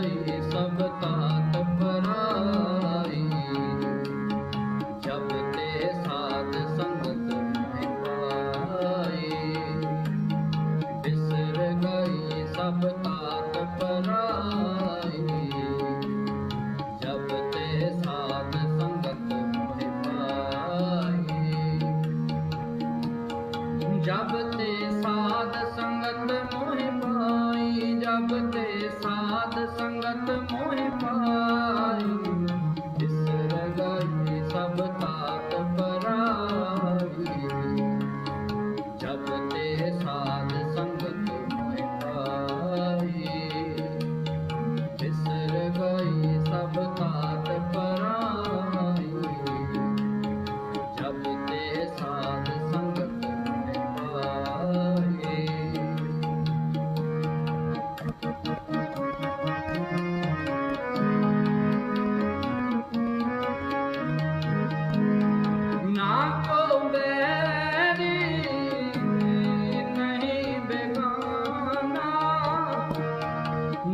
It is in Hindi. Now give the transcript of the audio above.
आई सब तात पराई जब ते साध संगत बिसर गई सब तात पराई जब ते साध संगत पाई जब ते साध संगत मोह पाई जब ते साध संगत मोहि पा